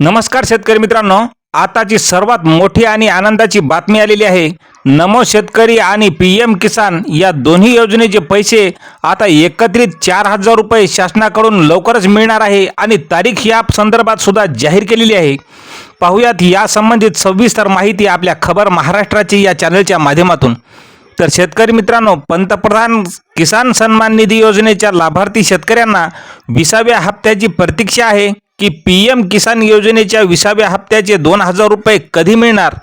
नमस्कार शेतकरी मित्रांनो आताची सर्वात मोठी आणि आनंदाची बातमी आलेली आहे. नमो शेतकरी आणि पी एम किसान या दोन्ही योजनेचे पैसे आता एकत्रित चार हजार रुपये शासनाकडून लवकरच मिळणार आहे आणि तारीख या संदर्भात सुद्धा जाहीर केलेली आहे. पाहुयात या संबंधित सविस्तर माहिती आपल्या खबर महाराष्ट्राची या चॅनलच्या माध्यमातून. तर शेतकरी मित्रांनो पंतप्रधान किसान सन्मान निधी योजनेच्या लाभार्थी शेतकऱ्यांना विसाव्या हप्त्याची प्रतीक्षा आहे. की पी एम किसान योजनेच्या विसाव्या हप्त्याचे दोन हजार रुपये कधी मिळणार?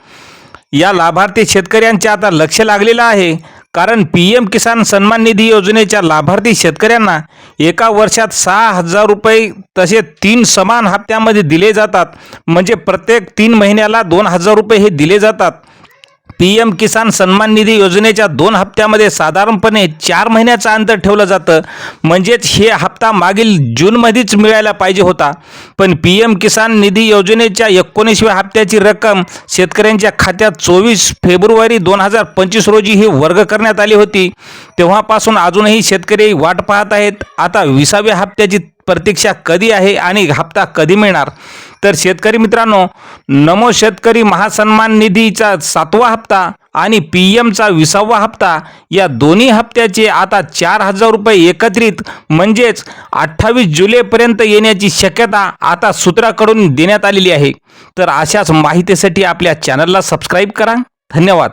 या लाभार्थी शेतकऱ्यांचे आता लक्ष लागलेलं आहे. कारण पी एम किसान सन्मान निधी योजनेच्या लाभार्थी शेतकऱ्यांना एका वर्षात सहा हजार रुपये तसे तीन समान हप्त्यामध्ये दिले जातात. म्हणजे प्रत्येक तीन महिन्याला दोन हजार रुपये हे दिले जातात. पी एम किसान सन्मान निधी योजनेच्या दोन हप्त्यामध्ये साधारणपणे चार महिन्याचं अंतर ठेवलं जातं. म्हणजेच हे हप्ता मागील जूनमध्येच मिळायला पाहिजे होता. पण पी एम किसान निधी योजनेच्या एकोणीसव्या हप्त्याची रक्कम शेतकऱ्यांच्या खात्यात चोवीस फेब्रुवारी दोन हजार पंचवीस रोजी ही वर्ग करण्यात आली होती. तेव्हापासून अजूनही शेतकरी वाट पाहत आहेत. आता विसाव्या हप्त्याची प्रतीक्षा कधी आहे आणि हप्ता कधी मिळणार? तर शेतकरी मित्रांनो नमो शेतकरी महासन्मान निधीचा सातवा हप्ता आणि पी एमचा विसावा हप्ता या दोन्ही हप्त्याचे आता चार हजार रुपये एकत्रित म्हणजेच अठ्ठावीस जुलैपर्यंत येण्याची शक्यता आता सूत्राकडून देण्यात आलेली आहे. तर अशाच माहितीसाठी आपल्या चॅनलला सबस्क्राईब करा. धन्यवाद.